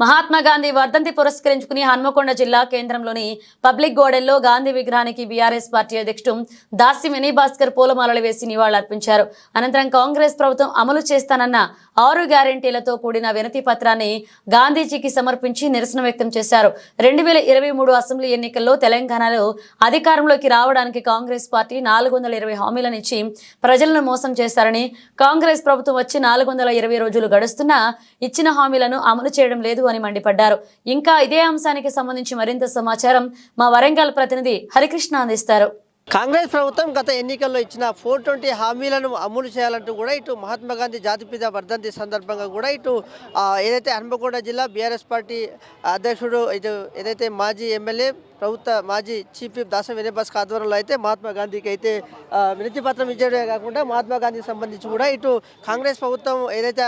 మహాత్మా గాంధీ వర్ధంతి పురస్కరించుకుని హన్మకొండ జిల్లా కేంద్రంలోని పబ్లిక్ గార్డెన్లో గాంధీ విగ్రహానికి బీఆర్ఎస్ పార్టీ అధ్యక్షుడు దాసి వినయ్ భాస్కర్ పూలమాలలు వేసి నివాళులర్పించారు. అనంతరం కాంగ్రెస్ ప్రభుత్వం అమలు చేస్తానన్న ఆరు గ్యారెంటీలతో కూడిన వినతి పత్రాన్ని గాంధీజీకి సమర్పించి నిరసన వ్యక్తం చేశారు. రెండు వేల ఇరవై మూడు అసెంబ్లీ ఎన్నికల్లో తెలంగాణలో అధికారంలోకి రావడానికి కాంగ్రెస్ పార్టీ నాలుగు వందల ఇరవై హామీలనిచ్చి ప్రజలను మోసం చేశారని కాంగ్రెస్ ప్రభుత్వం వచ్చి నాలుగు వందల ఇరవై రోజులు గడుస్తున్నా ఇచ్చిన హామీలను అమలు చేయడం లేదు అని మండిపడ్డారు. ఇంకా ఇదే అంశానికి సంబంధించి మరింత సమాచారం మా వరంగల్ ప్రతినిధి హరికృష్ణ అందిస్తారు. కాంగ్రెస్ ప్రభుత్వం గత ఎన్నికల్లో ఇచ్చిన ఫోర్ ట్వంటీ హామీలను అమలు చేయాలంటూ కూడా ఇటు మహాత్మా గాంధీ జాతిపిత వర్ధంతి సందర్భంగా కూడా ఇటు ఏదైతే హన్మకొండ జిల్లా బీఆర్ఎస్ పార్టీ అధ్యక్షుడు ఇటు ఏదైతే మాజీ ఎమ్మెల్యే ప్రభుత్వ మాజీ చీఫ్ విప్ దాస వినయభాస్క ఆధ్వర్యంలో అయితే మహాత్మా గాంధీకి అయితే వినతి పత్రం ఇచ్చడమే కాకుండా మహాత్మా గాంధీకి సంబంధించి కూడా ఇటు కాంగ్రెస్ ప్రభుత్వం ఏదైతే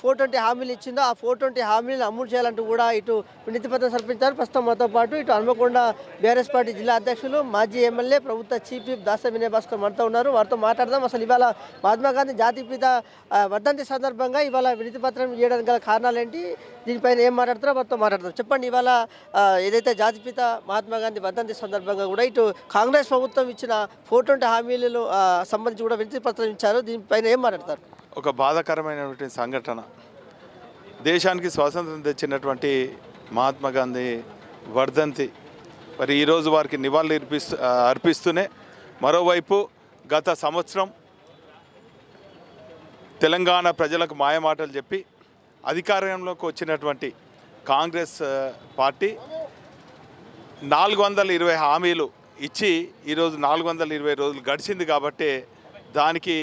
ఫోర్ ట్వంటీ హామీలు ఇచ్చిందో ఆ ఫోర్ ట్వంటీ హామీలను అమలు చేయాలంటూ కూడా ఇటు వినతి పత్రం సమర్పించారు. ప్రస్తుతం మాతో పాటు ఇటు హనుమకొండ బీఆర్ఎస్ పార్టీ జిల్లా అధ్యక్షులు మాజీ ఎమ్మెల్యే ప్రభుత్వ చీఫ్ విప్ దాస వినయభాస్కర్ మనతో ఉన్నారు. వారితో మాట్లాడదాం. అసలు ఇవాళ మహాత్మా గాంధీ జాతిపిత ఆ, వర్ధంతి సందర్భంగా ఇవాళ వినతి పత్రం ఇవ్వడానికి గల కారణాలు ఏంటి? దీనిపైన ఏం మాట్లాడతారో వారితో మాట్లాడతాం చెప్పండి ఇవాళ ఏదైతే జాతిపిత మహాత్మా గాంధీ వర్ధంతి సందర్భంగా కూడా ఇటు కాంగ్రెస్ ప్రభుత్వం ఇచ్చిన ఫోర్ ట్వంటీ హామీలలో సంబంధించి కూడా వినతి పత్రం ఇచ్చారు. దీనిపైన ఏం మాట్లాడతారు? ఒక బాధాకరమైనటువంటి సంఘటన. దేశానికి స్వాతంత్రం తెచ్చినటువంటి మహాత్మా గాంధీ వర్ధంతి మరి ఈరోజు వారికి నివాళులు అర్పిస్తూ అర్పిస్తూనే మరోవైపు గత సంవత్సరం తెలంగాణ ప్రజలకు మాయమాటలు చెప్పి అధికారంలోకి వచ్చినటువంటి కాంగ్రెస్ పార్టీ నాలుగు వందల ఇరవై హామీలు ఇచ్చి ఈరోజు నాలుగు వందల ఇరవై రోజులు గడిచింది కాబట్టి దానికి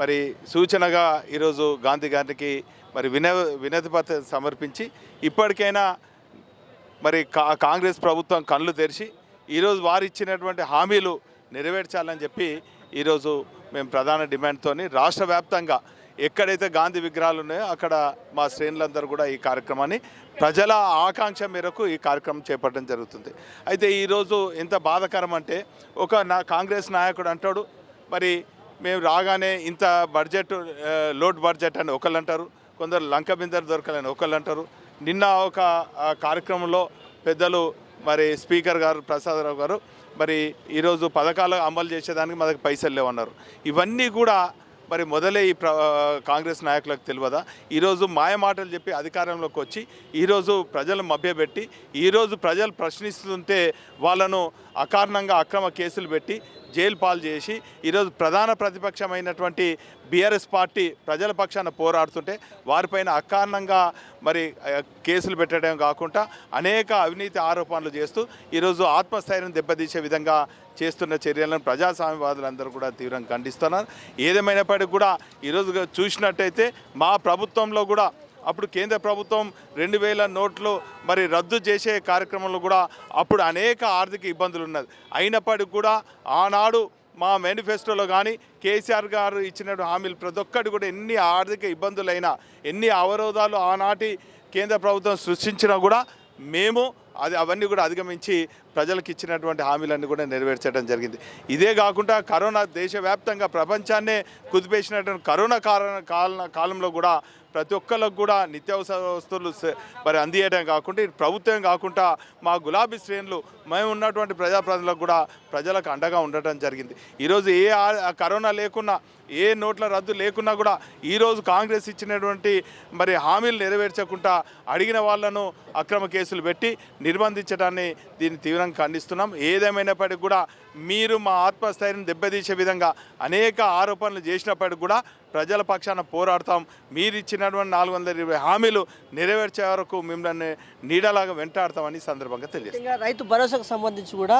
మరి సూచనగా ఈరోజు గాంధీ గారికి మరి విన వినతిపత్ర సమర్పించి ఇప్పటికైనా మరి కా కాంగ్రెస్ ప్రభుత్వం కళ్ళు తెరిచి ఈరోజు వారు ఇచ్చినటువంటి హామీలు నెరవేర్చాలని చెప్పి ఈరోజు మేము ప్రధాన డిమాండ్తో రాష్ట్ర వ్యాప్తంగా ఎక్కడైతే గాంధీ విగ్రహాలు ఉన్నాయో అక్కడ మా శ్రేణులందరూ కూడా ఈ కార్యక్రమాన్ని ప్రజల ఆకాంక్ష మేరకు ఈ కార్యక్రమం చేపట్టడం జరుగుతుంది. అయితే ఈరోజు ఎంత బాధకరం అంటే ఒక నా కాంగ్రెస్ నాయకుడు అంటాడు మరి మేము రాగానే ఇంత బడ్జెట్ లోడ్ బడ్జెట్ అని ఒకళ్ళు అంటారు కొందరు లంక బిందరు దొరకాలని ఒకళ్ళు అంటారు. నిన్న ఒక కార్యక్రమంలో పెద్దలు మరి స్పీకర్ గారు ప్రసాదరావు గారు మరి ఈరోజు పథకాలు అమలు చేసేదానికి మనకు పైసలు లేవన్నారు. ఇవన్నీ కూడా మరి మొదలే ఈ కాంగ్రెస్ నాయకులకు తెలియదా? ఈరోజు మాయ మాటలు చెప్పి అధికారంలోకి వచ్చి ఈరోజు ప్రజలు మభ్యపెట్టి ఈరోజు ప్రజలు ప్రశ్నిస్తుంటే వాళ్ళను అకారణంగా అక్రమ కేసులు పెట్టి జైలు పాలు చేసి ఈరోజు ప్రధాన ప్రతిపక్షమైనటువంటి బీఆర్ఎస్ పార్టీ ప్రజల పక్షాన పోరాడుతుంటే వారిపైన అకారణంగా మరి కేసులు పెట్టడం కాకుండా అనేక అవినీతి ఆరోపణలు చేస్తూ ఈరోజు ఆత్మస్థైర్యం దెబ్బతీసే విధంగా చేస్తున్న చర్యలను ప్రజాస్వామ్యవాదులందరూ కూడా తీవ్రంగా ఖండిస్తున్నారు. ఏదేమైనప్పటికీ కూడా ఈరోజు చూసినట్టయితే మా ప్రభుత్వంలో కూడా అప్పుడు కేంద్ర ప్రభుత్వం రెండు వేల నోట్లు మరి రద్దు చేసే కార్యక్రమంలో కూడా అప్పుడు అనేక ఆర్థిక ఇబ్బందులు ఉన్నది. అయినప్పటికీ కూడా ఆనాడు మా మేనిఫెస్టోలో కానీ కేసీఆర్ గారు ఇచ్చిన హామీలు ప్రతి ఒక్కటి కూడా ఎన్ని ఆర్థిక ఇబ్బందులైనా ఎన్ని అవరోధాలు ఆనాటి కేంద్ర ప్రభుత్వం సృష్టించినా కూడా మేము అది అవన్నీ కూడా అధిగమించి ప్రజలకు ఇచ్చినటువంటి హామీలన్నీ కూడా నెరవేర్చడం జరిగింది. ఇదే కాకుండా కరోనా దేశవ్యాప్తంగా ప్రపంచాన్నే కుదిపేసినటువంటి కరోనా కారణ కాల కాలంలో కూడా ప్రతి ఒక్కరికి కూడా నిత్యావసర వస్తువులు మరి అందియడం కాకుండా ప్రభుత్వం కాకుండా మా గులాబీ శ్రేణులు మేము ఉన్నటువంటి ప్రజాప్రతినిధులకు కూడా ప్రజలకు అండగా ఉండటం జరిగింది. ఈరోజు ఏ ఆ- కరోనా లేకున్నా ఏ నోట్ల రద్దు లేకున్నా కూడా ఈరోజు కాంగ్రెస్ ఇచ్చినటువంటి మరి హామీలు నెరవేర్చకుండా అడిగిన వాళ్ళను అక్రమ కేసులు పెట్టి నిర్బంధించడాన్ని దీన్ని తీవ్రంగా ఖండిస్తున్నాం. ఏదేమైనప్పటికీ కూడా మీరు మా ఆత్మస్థైర్యం దెబ్బతీసే విధంగా అనేక ఆరోపణలు చేసినప్పటికీ కూడా ప్రజల పక్షాన పోరాడతాం. మీరు ఇచ్చినటువంటి నాలుగు వందల ఇరవై హామీలు నెరవేర్చే వరకు మిమ్మల్ని నీడలాగా వెంటాడతామని సందర్భంగా తెలియజేస్తాం రైతు భరోసాకు సంబంధించి కూడా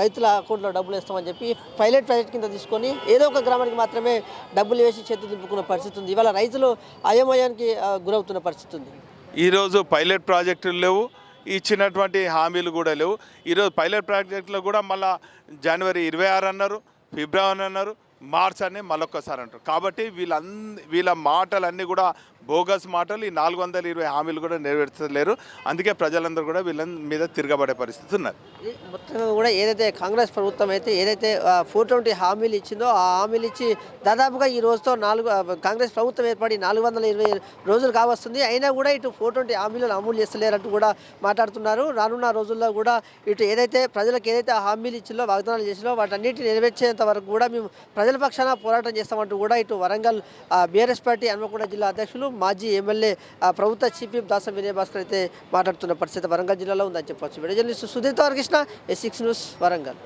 రైతుల అకౌంట్లో డబ్బులు వేస్తామని చెప్పి పైలట్ ప్రాజెక్ట్ కింద తీసుకొని ఏదో ఒక గ్రామానికి మాత్రమే డబ్బులు వేసి చేతులు దింపుకున్న పరిస్థితి ఉంది. ఇవాళ రైతులు అయోమయానికి గురవుతున్న పరిస్థితి ఉంది. ఈరోజు పైలట్ ప్రాజెక్టులు లేవు. ఇచ్చినటువంటి హామీలు కూడా లేవు. ఈరోజు పైలట్ ప్రాజెక్టులో కూడా మళ్ళా జనవరి ఇరవై ఆరు అన్నారు ఫిబ్రవరి అన్నారు. మార్చని అని మళ్ళొక్కసారి అంటారు. కాబట్టి వీళ్ళంద వీళ్ళ మాటలన్నీ కూడా బోగస్ మాటలు ఈ నాలుగు వందల ఇరవై హామీలు కూడా నెరవేర్చలేరు. అందుకే ప్రజలందరూ కూడా వీళ్ళ మీద తిరగబడే పరిస్థితి ఉన్నారు మొత్తంగా కూడా ఏదైతే కాంగ్రెస్ ప్రభుత్వం అయితే ఏదైతే ఫోర్ ట్వంటీ హామీలు ఇచ్చిందో ఆ హామీలు ఇచ్చి దాదాపుగా ఈ రోజుతో నాలుగు కాంగ్రెస్ ప్రభుత్వం ఏర్పడి నాలుగు వందల ఇరవై రోజులు కావస్తుంది. అయినా కూడా ఇటు ఫోర్ ట్వంటీ హామీలను అమలు చేస్తలేరంటూ కూడా మాట్లాడుతున్నారు. రానున్న రోజుల్లో కూడా ఇటు ఏదైతే ప్రజలకు ఏదైతే హామీలు ఇచ్చిందో వాగ్దానాలు చేసిందో వాటన్నిటిని నెరవేర్చేంత వరకు కూడా మేము ప్రజల పక్షాన పోరాటం చేస్తామంటూ కూడా ఇటు వరంగల్ బీఆర్ఎస్ పార్టీ హన్మకొండ జిల్లా అధ్యక్షులు మాజీ ఎమ్మెల్యే ప్రభుత్వ చీఫ్ దాసం వినయ్ భాస్కర్ అయితే మాట్లాడుతున్న పరిస్థితి వరంగల్ జిల్లాలో ఉందని చెప్పవచ్చు video journalist Sudheer Krishna S six news Warangal.